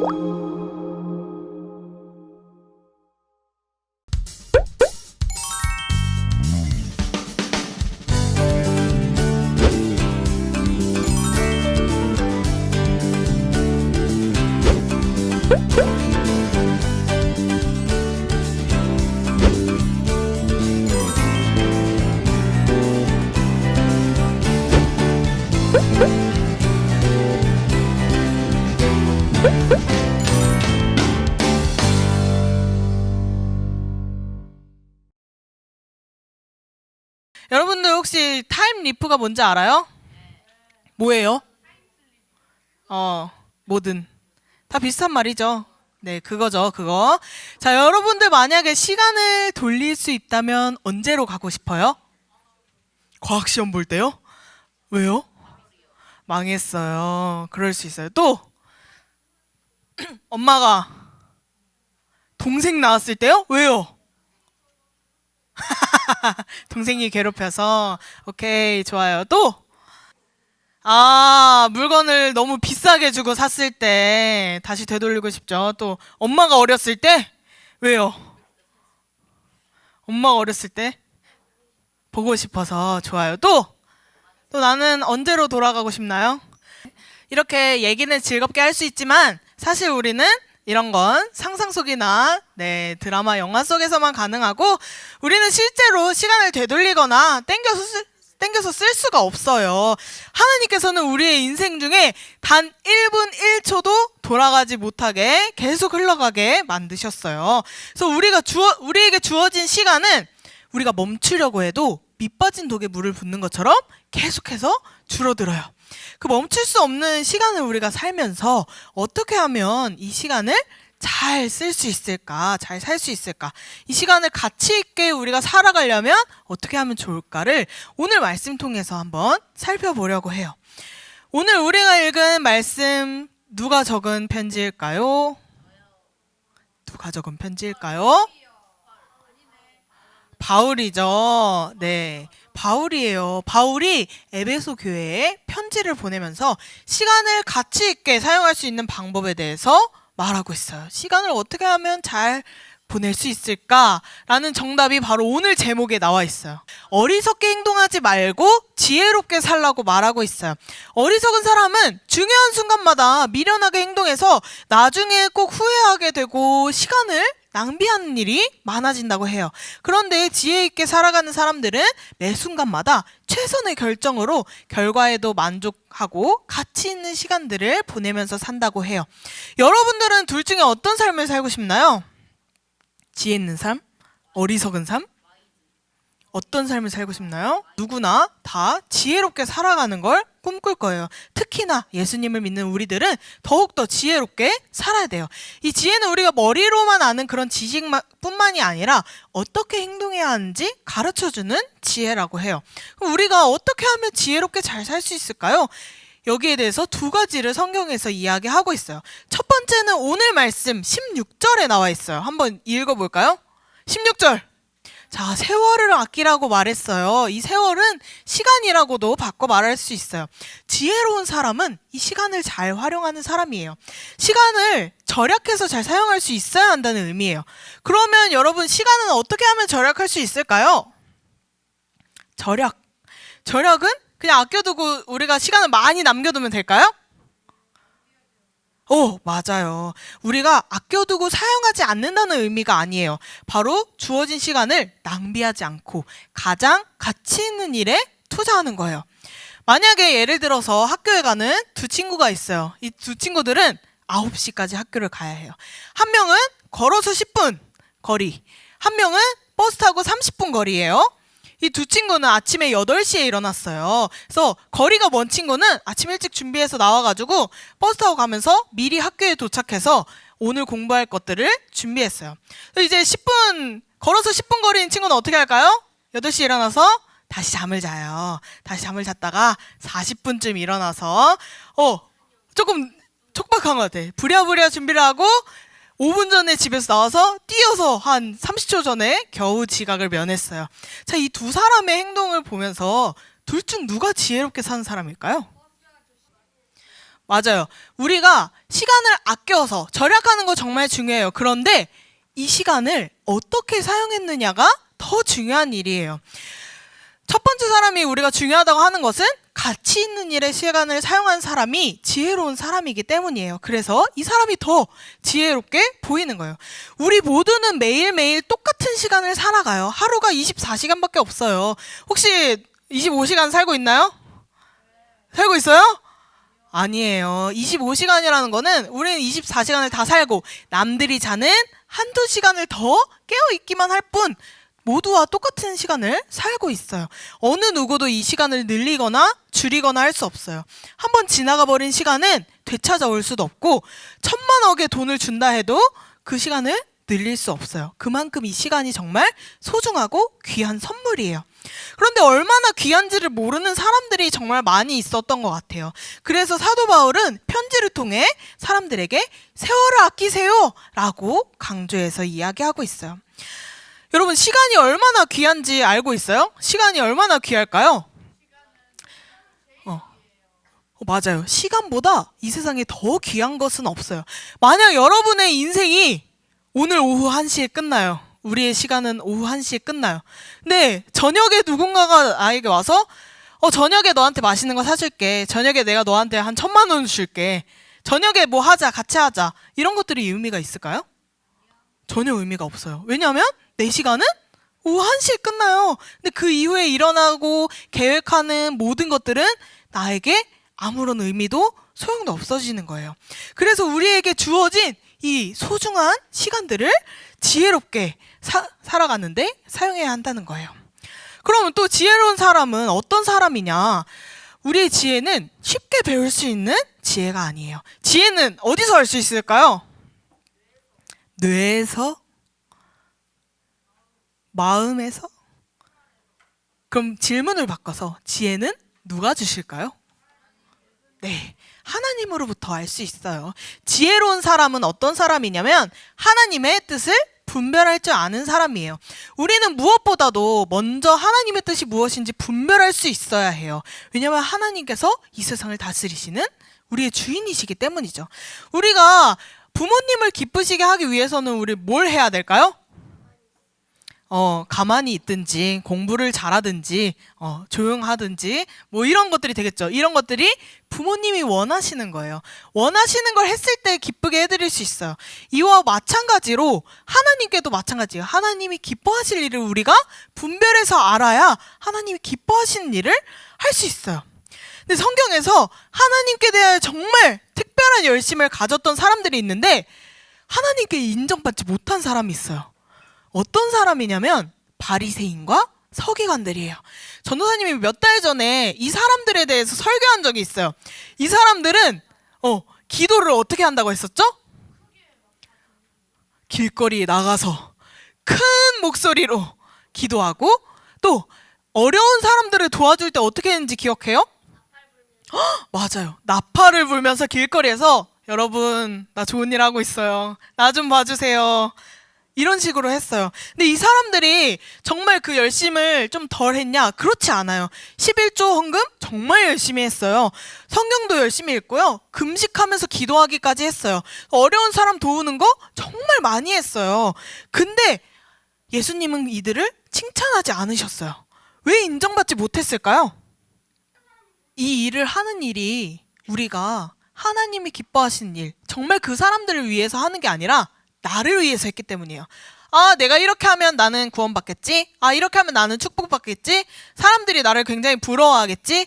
여러 혹시 타임 리프가 뭔지 알아요? 뭐예요? 어, 뭐든. 다 비슷한 말이죠. 네, 그거죠, 그거. 자, 여러분들 만약에 시간을 돌릴 수 있다면 언제로 가고 싶어요? 과학 시험 볼 때요? 왜요? 망했어요. 그럴 수 있어요. 또, 엄마가 동생 낳았을 때요? 왜요? 동생이 괴롭혀서 오케이 좋아요 또 아, 물건을 너무 비싸게 주고 샀을 때 다시 되돌리고 싶죠. 또 엄마가 어렸을 때 왜요? 엄마가 어렸을 때 보고 싶어서 좋아요. 또 또 나는 언제로 돌아가고 싶나요? 이렇게 얘기는 즐겁게 할 수 있지만 사실 우리는 이런 건 상상 속이나 네, 드라마 영화 속에서만 가능하고 우리는 실제로 시간을 되돌리거나 땡겨서 쓸, 땡겨서 쓸 수가 없어요. 하나님께서는 우리의 인생 중에 단 1분 1초도 돌아가지 못하게 계속 흘러가게 만드셨어요. 그래서 우리가 주어, 우리에게 주어진 시간은 우리가 멈추려고 해도 밑빠진 독에 물을 붓는 것처럼 계속해서 줄어들어요. 그 멈출 수 없는 시간을 우리가 살면서 어떻게 하면 이 시간을 잘 쓸 수 있을까? 잘 살 수 있을까? 이 시간을 가치 있게 우리가 살아가려면 어떻게 하면 좋을까를 오늘 말씀 통해서 한번 살펴보려고 해요. 오늘 우리가 읽은 말씀 누가 적은 편지일까요? 누가 적은 편지일까요? 바울이죠. 네. 바울이에요. 바울이 에베소 교회에 편지를 보내면서 시간을 가치 있게 사용할 수 있는 방법에 대해서 말하고 있어요. 시간을 어떻게 하면 잘 보낼 수 있을까라는 정답이 바로 오늘 제목에 나와 있어요. 어리석게 행동하지 말고 지혜롭게 살라고 말하고 있어요. 어리석은 사람은 중요한 순간마다 미련하게 행동해서 나중에 꼭 후회하게 되고 시간을 낭비하는 일이 많아진다고 해요. 그런데 지혜 있게 살아가는 사람들은 매 순간마다 최선의 결정으로 결과에도 만족하고 가치 있는 시간들을 보내면서 산다고 해요. 여러분들은 둘 중에 어떤 삶을 살고 싶나요? 지혜 있는 삶? 어리석은 삶? 어떤 삶을 살고 싶나요? 누구나 다 지혜롭게 살아가는 걸 꿈꿀 거예요. 특히나 예수님을 믿는 우리들은 더욱더 지혜롭게 살아야 돼요. 이 지혜는 우리가 머리로만 아는 그런 지식뿐만이 아니라 어떻게 행동해야 하는지 가르쳐 주는 지혜라고 해요. 그럼 우리가 어떻게 하면 지혜롭게 잘 살 수 있을까요? 여기에 대해서 두 가지를 성경에서 이야기하고 있어요. 첫 번째는 오늘 말씀 16절에 나와 있어요. 한번 읽어볼까요? 16절. 자, 세월을 아끼라고 말했어요. 이 세월은 시간이라고도 바꿔 말할 수 있어요. 지혜로운 사람은 이 시간을 잘 활용하는 사람이에요. 시간을 절약해서 잘 사용할 수 있어야 한다는 의미예요. 그러면 여러분, 시간은 어떻게 하면 절약할 수 있을까요? 절약. 절약은 그냥 아껴두고 우리가 시간을 많이 남겨두면 될까요? 오, 맞아요. 우리가 아껴두고 사용하지 않는다는 의미가 아니에요. 바로 주어진 시간을 낭비하지 않고 가장 가치 있는 일에 투자하는 거예요. 만약에 예를 들어서 학교에 가는 두 친구가 있어요. 이 두 친구들은 9시까지 학교를 가야 해요. 한 명은 걸어서 10분 거리, 한 명은 버스 타고 30분 거리예요. 이 두 친구는 아침에 8시에 일어났어요. 그래서 거리가 먼 친구는 아침 일찍 준비해서 나와가지고 버스 타고 가면서 미리 학교에 도착해서 오늘 공부할 것들을 준비했어요. 이제 10분, 걸어서 10분 거리인 친구는 어떻게 할까요? 8시에 일어나서 다시 잠을 자요. 다시 잠을 잤다가 40분쯤 일어나서, 어, 조금 촉박한 것 같아. 부랴부랴 준비를 하고 5분 전에 집에서 나와서 뛰어서 한 30초 전에 겨우 지각을 면했어요. 자, 이 두 사람의 행동을 보면서 둘 중 누가 지혜롭게 사는 사람일까요? 맞아요. 우리가 시간을 아껴서 절약하는 거 정말 중요해요. 그런데 이 시간을 어떻게 사용했느냐가 더 중요한 일이에요. 첫 번째 사람이 우리가 중요하다고 하는 것은 가치 있는 일에 시간을 사용한 사람이 지혜로운 사람이기 때문이에요. 그래서 이 사람이 더 지혜롭게 보이는 거예요. 우리 모두는 매일매일 똑같은 시간을 살아가요. 하루가 24시간밖에 없어요. 혹시 25시간 살고 있나요? 살고 있어요? 아니에요. 25시간이라는 거는 우리는 24시간을 다 살고 남들이 자는 한두 시간을 더 깨어 있기만 할 뿐 모두와 똑같은 시간을 살고 있어요. 어느 누구도 이 시간을 늘리거나 줄이거나 할 수 없어요. 한번 지나가 버린 시간은 되찾아올 수도 없고 천만억의 돈을 준다 해도 그 시간을 늘릴 수 없어요. 그만큼 이 시간이 정말 소중하고 귀한 선물이에요. 그런데 얼마나 귀한지를 모르는 사람들이 정말 많이 있었던 것 같아요. 그래서 사도 바울은 편지를 통해 사람들에게 세월을 아끼세요! 라고 강조해서 이야기하고 있어요. 여러분, 시간이 얼마나 귀한지 알고 있어요? 시간이 얼마나 귀할까요? 어. 어, 맞아요. 시간보다 이 세상에 더 귀한 것은 없어요. 만약 여러분의 인생이 오늘 오후 1시에 끝나요. 우리의 시간은 오후 1시에 끝나요. 근데 저녁에 누군가가 나에게 와서 어 저녁에 너한테 맛있는 거 사줄게. 저녁에 내가 너한테 한 천만 원 줄게. 저녁에 뭐 하자, 같이 하자. 이런 것들이 의미가 있을까요? 전혀 의미가 없어요. 왜냐하면 내 시간은 오후 1시에 끝나요. 근데 그 이후에 일어나고 계획하는 모든 것들은 나에게 아무런 의미도 소용도 없어지는 거예요. 그래서 우리에게 주어진 이 소중한 시간들을 지혜롭게 사, 살아가는데 사용해야 한다는 거예요. 그러면 또 지혜로운 사람은 어떤 사람이냐? 우리의 지혜는 쉽게 배울 수 있는 지혜가 아니에요. 지혜는 어디서 할 수 있을까요? 뇌에서? 마음에서? 그럼 질문을 바꿔서 지혜는 누가 주실까요? 네. 하나님으로부터 알 수 있어요. 지혜로운 사람은 어떤 사람이냐면 하나님의 뜻을 분별할 줄 아는 사람이에요. 우리는 무엇보다도 먼저 하나님의 뜻이 무엇인지 분별할 수 있어야 해요. 왜냐하면 하나님께서 이 세상을 다스리시는 우리의 주인이시기 때문이죠. 우리가 부모님을 기쁘시게 하기 위해서는 우리 뭘 해야 될까요? 어, 가만히 있든지, 공부를 잘하든지, 어, 조용하든지, 뭐 이런 것들이 되겠죠. 이런 것들이 부모님이 원하시는 거예요. 원하시는 걸 했을 때 기쁘게 해드릴 수 있어요. 이와 마찬가지로 하나님께도 마찬가지예요. 하나님이 기뻐하실 일을 우리가 분별해서 알아야 하나님이 기뻐하시는 일을 할 수 있어요. 근데 성경에서 하나님께 대하여 정말 특별한 열심을 가졌던 사람들이 있는데 하나님께 인정받지 못한 사람이 있어요. 어떤 사람이냐면 바리새인과 서기관들이에요. 전도사님이 몇 달 전에 이 사람들에 대해서 설교한 적이 있어요. 이 사람들은 어, 기도를 어떻게 한다고 했었죠? 길거리에 나가서 큰 목소리로 기도하고 또 어려운 사람들을 도와줄 때 어떻게 했는지 기억해요? 헉, 맞아요. 나팔을 불면서 길거리에서 여러분 나 좋은 일 하고 있어요. 나 좀 봐주세요. 이런 식으로 했어요. 근데 이 사람들이 정말 그 열심을 좀 덜 했냐? 그렇지 않아요. 11조 헌금 정말 열심히 했어요. 성경도 열심히 읽고요. 금식하면서 기도하기까지 했어요. 어려운 사람 도우는 거 정말 많이 했어요. 근데 예수님은 이들을 칭찬하지 않으셨어요. 왜 인정받지 못했을까요? 이 일을 하는 일이 우리가 하나님이 기뻐하시는 일, 정말 그 사람들을 위해서 하는 게 아니라 나를 위해서 했기 때문이에요. 아, 내가 이렇게 하면 나는 구원받겠지? 아, 이렇게 하면 나는 축복받겠지? 사람들이 나를 굉장히 부러워하겠지?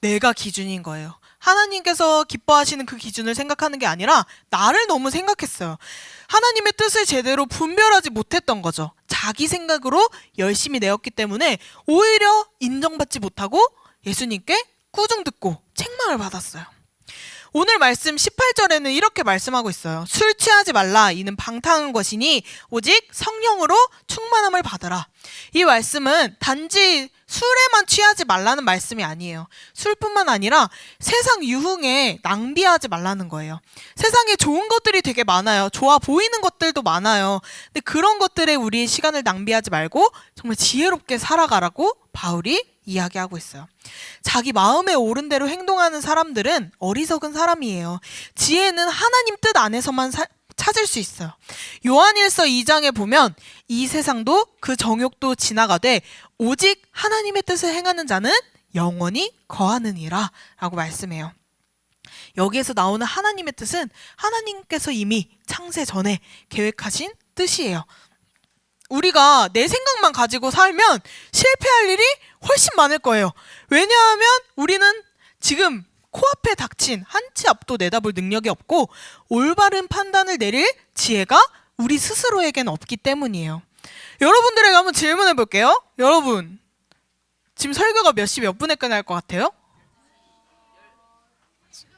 내가 기준인 거예요. 하나님께서 기뻐하시는 그 기준을 생각하는 게 아니라 나를 너무 생각했어요. 하나님의 뜻을 제대로 분별하지 못했던 거죠. 자기 생각으로 열심히 내었기 때문에 오히려 인정받지 못하고 예수님께 꾸중 듣고 책망을 받았어요. 오늘 말씀 18절에는 이렇게 말씀하고 있어요. 술 취하지 말라. 이는 방탕한 것이니 오직 성령으로 충만함을 받아라. 이 말씀은 단지 술에만 취하지 말라는 말씀이 아니에요. 술뿐만 아니라 세상 유흥에 낭비하지 말라는 거예요. 세상에 좋은 것들이 되게 많아요. 좋아 보이는 것들도 많아요. 근데 그런 것들에 우리의 시간을 낭비하지 말고 정말 지혜롭게 살아가라고 바울이 이야기하고 있어요. 자기 마음에 옳은 대로 행동하는 사람들은 어리석은 사람이에요. 지혜는 하나님 뜻 안에서만 사- 찾을 수 있어요. 요한일서 2장에 보면 이 세상도 그 정욕도 지나가되 오직 하나님의 뜻을 행하는 자는 영원히 거하느니라 라고 말씀해요. 여기에서 나오는 하나님의 뜻은 하나님께서 이미 창세 전에 계획하신 뜻이에요. 우리가 내 생각만 가지고 살면 실패할 일이 훨씬 많을 거예요. 왜냐하면 우리는 지금 코앞에 닥친 한 치 앞도 내다볼 능력이 없고 올바른 판단을 내릴 지혜가 우리 스스로에겐 없기 때문이에요. 여러분들에게 한번 질문해 볼게요. 여러분, 지금 설교가 몇 시 몇 분에 끝날 것 같아요?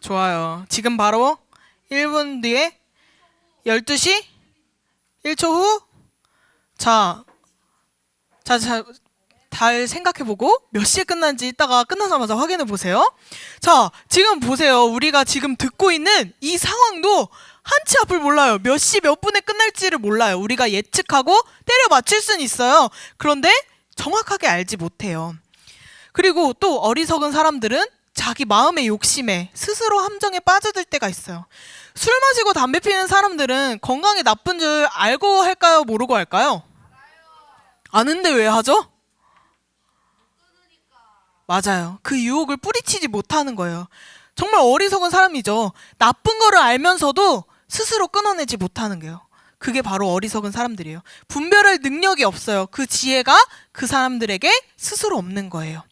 좋아요. 지금 바로 1분 뒤에 12시 1초 후 자, 자, 자, 잘 생각해보고 몇 시에 끝난지 이따가 끝나자마자 확인해 보세요. 자, 지금 보세요. 우리가 지금 듣고 있는 이 상황도 한치 앞을 몰라요. 몇 시 몇 분에 끝날지를 몰라요. 우리가 예측하고 때려 맞출 수는 있어요. 그런데 정확하게 알지 못해요. 그리고 또 어리석은 사람들은 자기 마음의 욕심에 스스로 함정에 빠져들 때가 있어요. 술 마시고 담배 피는 사람들은 건강에 나쁜 줄 알고 할까요? 모르고 할까요? 아는데 왜 하죠? 맞아요. 그 유혹을 뿌리치지 못하는 거예요. 정말 어리석은 사람이죠. 나쁜 거를 알면서도 스스로 끊어내지 못하는 거예요. 그게 바로 어리석은 사람들이에요. 분별할 능력이 없어요. 그 지혜가 그 사람들에게 스스로 없는 거예요.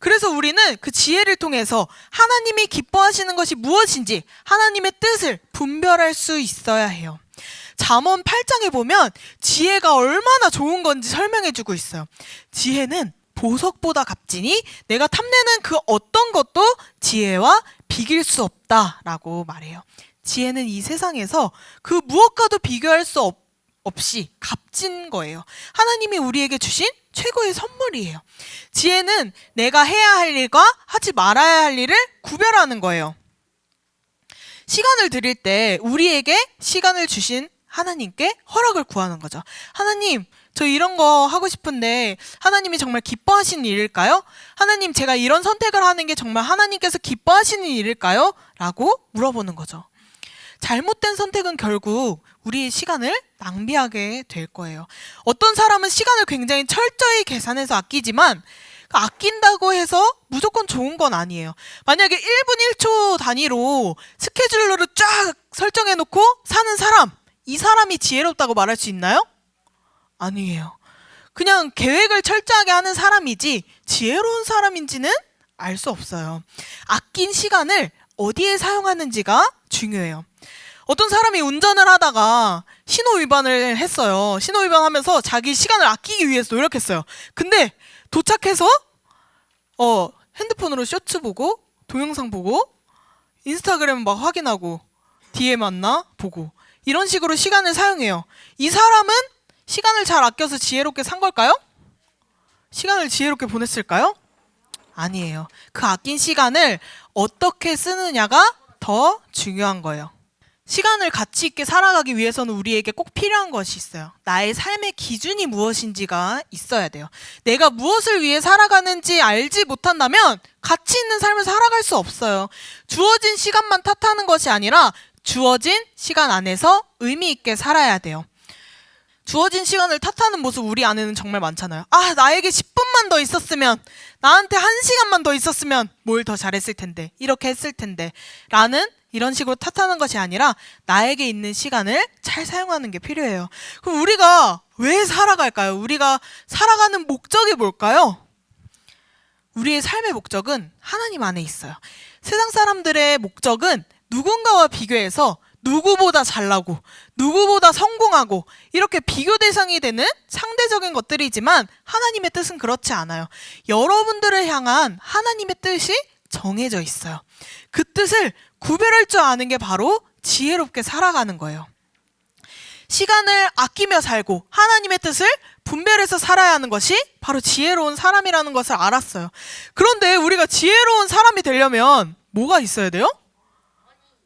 그래서 우리는 그 지혜를 통해서 하나님이 기뻐하시는 것이 무엇인지 하나님의 뜻을 분별할 수 있어야 해요. 잠언 8장에 보면 지혜가 얼마나 좋은 건지 설명해 주고 있어요. 지혜는 보석보다 값지니 내가 탐내는 그 어떤 것도 지혜와 비길 수 없다라고 말해요. 지혜는 이 세상에서 그 무엇과도 비교할 수 없, 없이 값진 거예요. 하나님이 우리에게 주신 최고의 선물이에요. 지혜는 내가 해야 할 일과 하지 말아야 할 일을 구별하는 거예요. 시간을 드릴 때 우리에게 시간을 주신 하나님께 허락을 구하는 거죠. 하나님, 저 이런 거 하고 싶은데 하나님이 정말 기뻐하시는 일일까요? 하나님, 제가 이런 선택을 하는 게 정말 하나님께서 기뻐하시는 일일까요? 라고 물어보는 거죠. 잘못된 선택은 결국 우리의 시간을 낭비하게 될 거예요. 어떤 사람은 시간을 굉장히 철저히 계산해서 아끼지만 그 아낀다고 해서 무조건 좋은 건 아니에요. 만약에 1분 1초 단위로 스케줄러를 쫙 설정해 놓고 사는 사람, 이 사람이 지혜롭다고 말할 수 있나요? 아니에요. 그냥 계획을 철저하게 하는 사람이지 지혜로운 사람인지는 알 수 없어요. 아낀 시간을 어디에 사용하는지가 중요해요. 어떤 사람이 운전을 하다가 신호 위반을 했어요. 신호 위반하면서 자기 시간을 아끼기 위해서 노력했어요. 근데 도착해서 어 핸드폰으로 쇼츠 보고 동영상 보고 인스타그램 막 확인하고 뒤에 만나 보고 이런 식으로 시간을 사용해요. 이 사람은 시간을 잘 아껴서 지혜롭게 산 걸까요? 시간을 지혜롭게 보냈을까요? 아니에요. 그 아낀 시간을 어떻게 쓰느냐가 더 중요한 거예요. 시간을 가치 있게 살아가기 위해서는 우리에게 꼭 필요한 것이 있어요. 나의 삶의 기준이 무엇인지가 있어야 돼요. 내가 무엇을 위해 살아가는지 알지 못한다면 가치 있는 삶을 살아갈 수 없어요. 주어진 시간만 탓하는 것이 아니라 주어진 시간 안에서 의미 있게 살아야 돼요. 주어진 시간을 탓하는 모습 우리 안에는 정말 많잖아요. 아, 나에게 10분만 더 있었으면, 나한테 한 시간만 더 있었으면 뭘 더 잘했을 텐데, 이렇게 했을 텐데, 라는 이런 식으로 탓하는 것이 아니라 나에게 있는 시간을 잘 사용하는 게 필요해요. 그럼 우리가 왜 살아갈까요? 우리가 살아가는 목적이 뭘까요? 우리의 삶의 목적은 하나님 안에 있어요. 세상 사람들의 목적은 누군가와 비교해서 누구보다 잘나고 누구보다 성공하고 이렇게 비교 대상이 되는 상대적인 것들이지만 하나님의 뜻은 그렇지 않아요. 여러분들을 향한 하나님의 뜻이 정해져 있어요. 그 뜻을 구별할 줄 아는 게 바로 지혜롭게 살아가는 거예요. 시간을 아끼며 살고 하나님의 뜻을 분별해서 살아야 하는 것이 바로 지혜로운 사람이라는 것을 알았어요. 그런데 우리가 지혜로운 사람이 되려면 뭐가 있어야 돼요?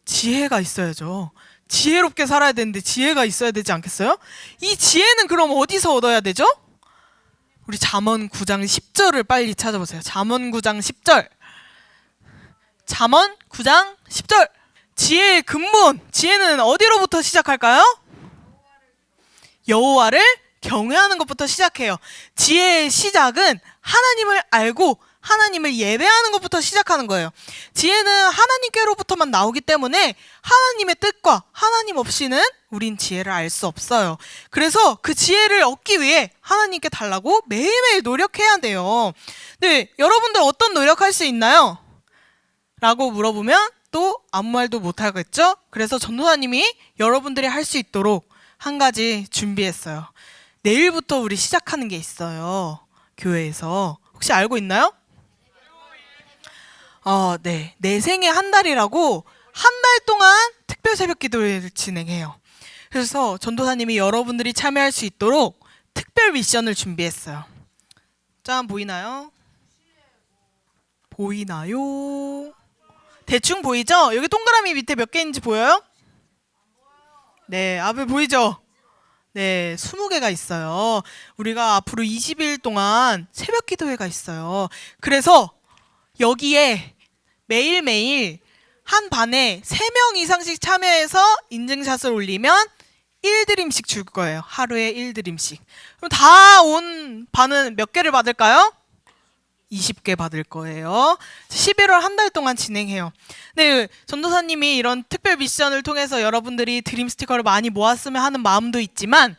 지혜가 있어야죠. 지혜롭게 살아야 되는데 지혜가 있어야 되지 않겠어요? 이 지혜는 그럼 어디서 얻어야 되죠? 우리 잠언 9장 10절을 빨리 찾아보세요. 잠언 9장 10절. 잠언 9장 10절. 지혜의 근본. 지혜는 어디로부터 시작할까요? 여호와를 경외하는 것부터 시작해요. 지혜의 시작은 하나님을 알고 하나님을 예배하는 것부터 시작하는 거예요. 지혜는 하나님께로부터만 나오기 때문에 하나님의 뜻과 하나님 없이는 우린 지혜를 알 수 없어요. 그래서 그 지혜를 얻기 위해 하나님께 달라고 매일매일 노력해야 돼요. 네, 여러분들 어떤 노력할 수 있나요? 라고 물어보면 또 아무 말도 못 하겠죠? 그래서 전도사님이 여러분들이 할 수 있도록 한 가지 준비했어요. 내일부터 우리 시작하는 게 있어요. 교회에서. 혹시 알고 있나요? 어, 네. 내 생애 한 달이라고 한 달 동안 특별 새벽 기도를 진행해요. 그래서 전도사님이 여러분들이 참여할 수 있도록 특별 미션을 준비했어요. 짠, 보이나요? 보이나요? 대충 보이죠? 여기 동그라미 밑에 몇 개인지 보여요? 네, 앞에 보이죠? 네, 20개가 있어요. 우리가 앞으로 20일 동안 새벽 기도회가 있어요. 그래서 여기에 매일매일 한 반에 3명 이상씩 참여해서 인증샷을 올리면 1드림씩 줄 거예요. 하루에 1드림씩. 그럼 다 온 반은 몇 개를 받을까요? 20개 받을 거예요. 11월 한 달 동안 진행해요. 네, 전도사님이 이런 특별 미션을 통해서 여러분들이 드림 스티커를 많이 모았으면 하는 마음도 있지만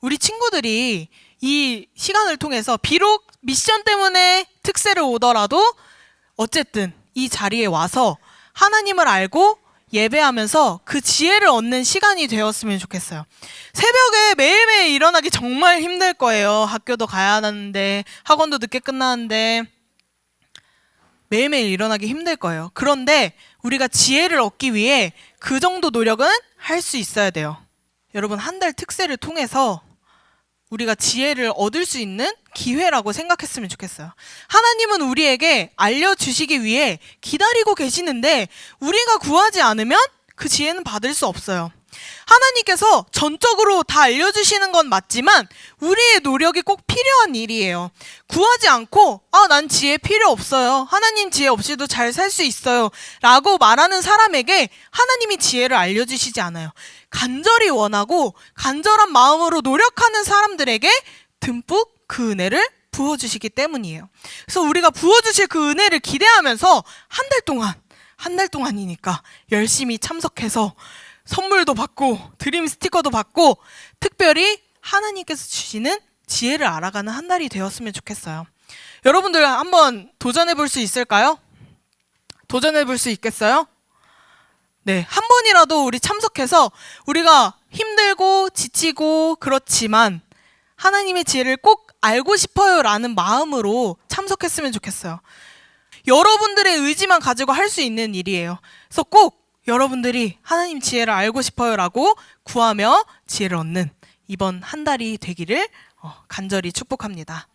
우리 친구들이 이 시간을 통해서 비록 미션 때문에 특세를 오더라도 어쨌든 이 자리에 와서 하나님을 알고 예배하면서 그 지혜를 얻는 시간이 되었으면 좋겠어요. 새벽에 매일매일 일어나기 정말 힘들 거예요. 학교도 가야 하는데, 학원도 늦게 끝나는데, 매일매일 일어나기 힘들 거예요. 그런데 우리가 지혜를 얻기 위해 그 정도 노력은 할 수 있어야 돼요. 여러분, 한 달 특세를 통해서 우리가 지혜를 얻을 수 있는 기회라고 생각했으면 좋겠어요. 하나님은 우리에게 알려주시기 위해 기다리고 계시는데 우리가 구하지 않으면 그 지혜는 받을 수 없어요. 하나님께서 전적으로 다 알려주시는 건 맞지만 우리의 노력이 꼭 필요한 일이에요. 구하지 않고 아, 난 지혜 필요 없어요. 하나님 지혜 없이도 잘 살 수 있어요. 라고 말하는 사람에게 하나님이 지혜를 알려주시지 않아요. 간절히 원하고 간절한 마음으로 노력하는 사람들에게 듬뿍 그 은혜를 부어주시기 때문이에요. 그래서 우리가 부어주실 그 은혜를 기대하면서 한 달 동안, 한 달 동안이니까 열심히 참석해서 선물도 받고 드림 스티커도 받고 특별히 하나님께서 주시는 지혜를 알아가는 한 달이 되었으면 좋겠어요. 여러분들 한번 도전해 볼 수 있을까요? 도전해 볼 수 있겠어요? 네, 한 번이라도 우리 참석해서 우리가 힘들고 지치고 그렇지만 하나님의 지혜를 꼭 알고 싶어요라는 마음으로 참석했으면 좋겠어요. 여러분들의 의지만 가지고 할 수 있는 일이에요. 그래서 꼭 여러분들이 하나님 지혜를 알고 싶어요라고 구하며 지혜를 얻는 이번 한 달이 되기를 어, 간절히 축복합니다.